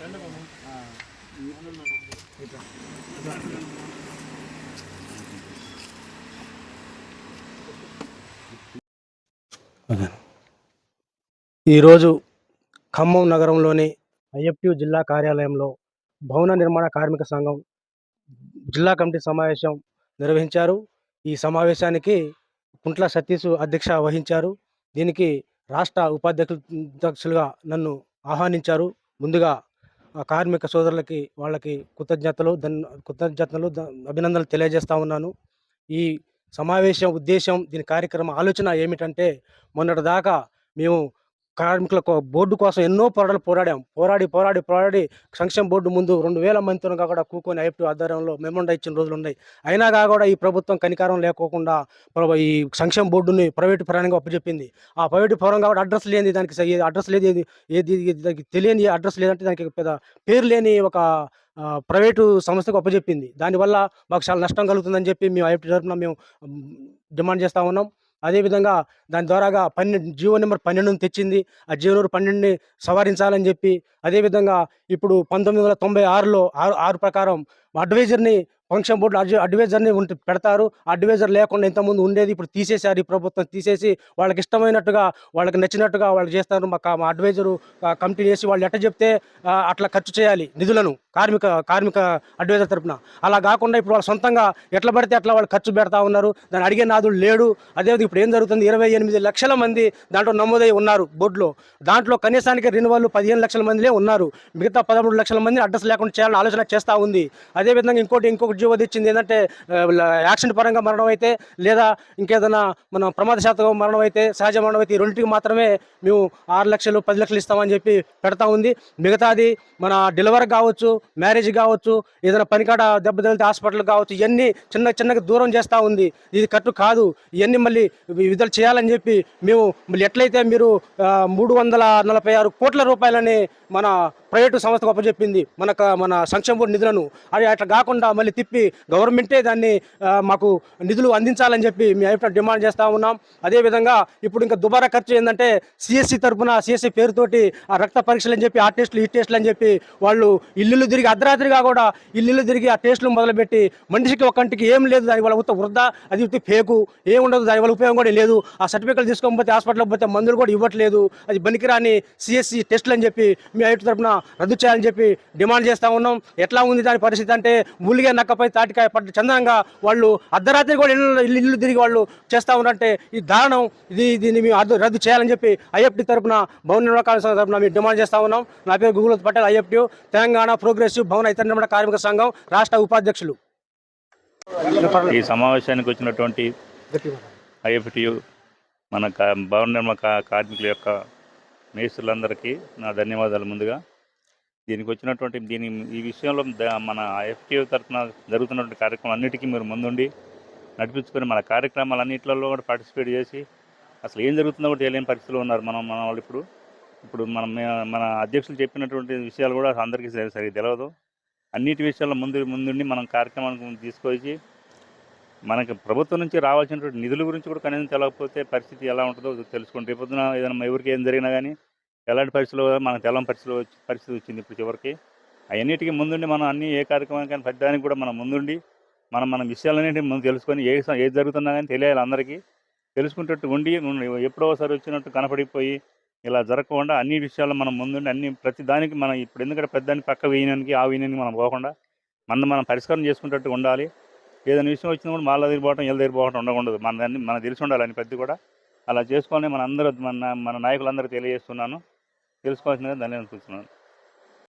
ఈరోజు ఖమ్మం నగరంలోని ఐఎఫ్టీ జిల్లా కార్యాలయంలో భవన నిర్మాణ కార్మిక సంఘం జిల్లా కమిటీ సమావేశం నిర్వహించారు. ఈ సమావేశానికి కుంట్ల సతీష్ అధ్యక్ష వహించారు. దీనికి రాష్ట్ర ఉపాధ్యక్షులుగా అధ్యక్షులుగా నన్ను ఆహ్వానించారు. ముందుగా కార్మిక సోదరులకి వాళ్ళకి కృతజ్ఞతలు ధన్ కృతజ్ఞతలు అభినందనలు తెలియజేస్తా ఉన్నాను. ఈ సమావేశం ఉద్దేశం దీని కార్యక్రమ ఆలోచన ఏమిటంటే మొన్నటి దాకా మేము కార్మికుల బోర్డు కోసం ఎన్నో పోరాటాలు పోరాడాం. పోరాడి పోరాడి పోరాడి సంక్షేమ బోర్డు ముందు రెండు వేల మందితో కూడా కూకొని ఐఎఫ్టీ ఆధ్వర్యంలో మెమోండా ఇచ్చిన రోజులు ఉన్నాయి. అయినా కూడా ఈ ప్రభుత్వం కనికారం లేకోకుండా ఈ సంక్షేమ బోర్డుని ప్రైవేటు పరంగా అప్పచెప్పింది. ఆ ప్రైవేటు పరంగా కూడా అడ్రస్ లేని దానికి అడ్రస్ లేదు ఏది దానికి తెలియని అడ్రస్ లేదంటే దానికి పెద్ద పేరు లేని ఒక ప్రైవేటు సంస్థకు అప్పచెప్పింది. దానివల్ల మాకు చాలా నష్టం కలుగుతుందని చెప్పి మేము ఐఎఫ్టీ తరఫున మేము డిమాండ్ చేస్తూ ఉన్నాం. అదేవిధంగా దాని ద్వారాగా పన్నెండు జీవో నెంబర్ పన్నెండును తెచ్చింది. ఆ జీవో నెంబర్ పన్నెండుని సవరించాలని చెప్పి అదేవిధంగా ఇప్పుడు పంతొమ్మిది వందల తొంభై ఆరులో ఆరు ఆరు ప్రకారం అడ్వైజర్ని ఫంక్షన్ బోర్డులో అడ్వ అడ్వైజర్ని ఉంటే పెడతారు. అడ్వైజర్ లేకుండా ఇంతకుముందు ఉండేది ఇప్పుడు తీసేశారు ఈ ప్రభుత్వం. తీసేసి వాళ్ళకి ఇష్టమైనట్టుగా వాళ్ళకి నచ్చినట్టుగా వాళ్ళు చేస్తారు. మా మా అడ్వైజరు కమిటీ చేసి వాళ్ళు ఎట్ట చెప్తే అట్లా ఖర్చు చేయాలి నిధులను కార్మిక కార్మిక అడ్వైజర్ తరఫున అలా కాకుండా ఇప్పుడు వాళ్ళు సొంతంగా ఎట్లా పడితే అట్లా వాళ్ళు ఖర్చు పెడతా ఉన్నారు. దాన్ని అడిగే నాదుడు లేడు. అదేవిధంగా ఇప్పుడు ఏం జరుగుతుంది? ఇరవై ఎనిమిది లక్షల మంది దాంట్లో నమోదై ఉన్నారు బోర్డులో. దాంట్లో కనీసానికి రెన్యువల్ పదిహేను లక్షల మందిలే ఉన్నారు. మిగతా పదమూడు లక్షల మంది అడ్రస్ లేకుండా చేయాలని ఆలోచన చేస్తూ ఉంది. అదేవిధంగా ఇంకోటి ఇంకొకటి జీవో ఇచ్చింది. ఏంటంటే యాక్సిడెంట్ పరంగా మరణం అయితే లేదా ఇంకేదైనా మన ప్రమాదశాతం మరణం అయితే సహజ మరణం అయితే ఈ రెండింటికి మాత్రమే మేము ఆరు లక్షలు పది లక్షలు ఇస్తామని చెప్పి పెడతా ఉంది. మిగతాది మన డెలివరీ కావచ్చు మ్యారేజ్ కావచ్చు ఏదైనా పనికాడ దెబ్బ తగిలితే హాస్పిటల్ కావచ్చు ఇవన్నీ చిన్న చిన్నగా దూరం చేస్తూ ఉంది. ఇది కట్టు కాదు. ఇవన్నీ మళ్ళీ విడుదల చేయాలని చెప్పి మేము మళ్ళీ ఎట్లయితే మీరు మూడు వందల నలభై ఆరు కోట్ల రూపాయలని మన ప్రైవేటు సంస్థకు అప్పచెప్పింది మన మన సంక్షేమ నిధులను. అది అట్లా కాకుండా మళ్ళీ తిప్పి చెప్పి గవర్నమెంటే దాన్ని మాకు నిధులు అందించాలని చెప్పి మీ అభిప్రాయం డిమాండ్ చేస్తూ ఉన్నాం. అదేవిధంగా ఇప్పుడు ఇంకా దుబారా ఖర్చు ఏంటంటే సిఎస్సి తరఫున సిఎస్సి పేరుతోటి ఆ రక్త పరీక్షలు అని చెప్పి ఆ టెస్టులు ఈ టెస్టులు అని చెప్పి వాళ్ళు ఇల్లు తిరిగి అర్ధరాత్రిగా కూడా ఇల్లు తిరిగి ఆ టెస్టులు మొదలుపెట్టి మనిషికి ఒకంటికి ఏం లేదు దానివల్ల ఉత్త వృద్ధ అది ఉత్తి ఫేకు ఏం ఉండదు దానివల్ల ఉపయోగం కూడా లేదు. ఆ సర్టిఫికెట్లు తీసుకోకపోతే హాస్పిటల్కి పోతే మందులు కూడా ఇవ్వట్లేదు. అది బనికిరాని సిఎస్సి టెస్టులు అని చెప్పి మీ ఐటీ తరపున రద్దు చేయాలని చెప్పి డిమాండ్ చేస్తూ ఉన్నాం. ఎట్లా ఉంది దాని పరిస్థితి అంటే మూలిగా నక్కపై తాటికాయ పట్టు చందనంగా వాళ్ళు అర్ధరాత్రి కూడా ఇల్లు ఇల్లు ఇల్లు తిరిగి వాళ్ళు చేస్తూ ఉన్నారంటే ఈ దారుణం. ఇది దీన్ని మేము రద్దు రద్దు చేయాలని చెప్పి ఐఎఫ్టీ తరఫున భవన నిర్మాణ సంఘం తరపున మేము డిమాండ్ చేస్తా ఉన్నాం. నా పేరు Google Patel IFT. Telangana progressive భవన ఇతర నిర్మాణ కార్మిక సంఘం రాష్ట్ర ఉపాధ్యక్షులు. ఈ సమావేశానికి వచ్చినటువంటి ఐఎఫ్టియు మన కా- భవన నిర్మాణ కార్మికుల యొక్క మేస్తులందరికీ నా ధన్యవాదాలు ముందుగా. దీనికి వచ్చినటువంటి దీని ఈ విషయంలో మన ఎఫ్టీఓ తరఫున జరుగుతున్నటువంటి కార్యక్రమం అన్నిటికీ మీరు ముందుండి నడిపించుకొని మన కార్యక్రమాలన్నింటిలో కూడా పార్టిసిపేట్ చేసి అసలు ఏం జరుగుతుందో కూడా తెలియని పరిస్థితిలో ఉన్నారు మనం మన వాళ్ళు ఇప్పుడు. ఇప్పుడు మనం మన అధ్యక్షులు చెప్పినటువంటి విషయాలు కూడా అందరికీ సరి సరిగ్గా తెలియదు అన్నిటి విషయాల్లో ముందు ముందుండి మనం కార్యక్రమానికి తీసుకొచ్చి మనకి ప్రభుత్వం నుంచి రావాల్సినటువంటి నిధుల గురించి కూడా కనీసం తెలియకపోతే పరిస్థితి ఎలా ఉంటుందో తెలుసుకుంటే పొద్దున ఏదైనా ఎవరికి ఏం జరిగినా కానీ ఎలాంటి పరిస్థితులు మనకు తెల్లని పరిస్థితులు వచ్చి- పరిస్థితి వచ్చింది ఇప్పుడు చివరికి? అవన్నిటికీ ముందుండి మనం అన్ని ఏ కార్యక్రమానికి కానీ పెద్దదానికి కూడా మనం ముందుండి మనం మన విషయాలన్నింటి ముందు తెలుసుకొని ఏ ఏది జరుగుతున్నా కానీ తెలియాలి అందరికీ. తెలుసుకుంటట్టు ఉండి నువ్వు ఎప్పుడో ఒకసారి వచ్చినట్టు కనపడిపోయి ఇలా జరగకుండా అన్ని విషయాలు మనం ముందుండి అన్ని ప్రతి దానికి మనం ఇప్పుడు ఎందుకంటే పెద్దాన్ని పక్క వేయడానికి ఆ వేయడానికి మనం పోకుండా మన మనం పరిష్కారం చేసుకునేటట్టు ఉండాలి. ఏదైనా విషయం వచ్చినా కూడా వాళ్ళ దగ్గర పోవటం వీళ్ళ దగ్గర పోవటం ఉండకూడదు. మన దాన్ని మనం తెలిసి ఉండాలని పెద్ద కూడా. అలా చేసుకొని మన అందరూ మన మన నాయకులందరూ తెలియజేస్తున్నాను. తెలుసుకోవాల్సిందిగా ధన్యవాదాలు అనుకుంటున్నాను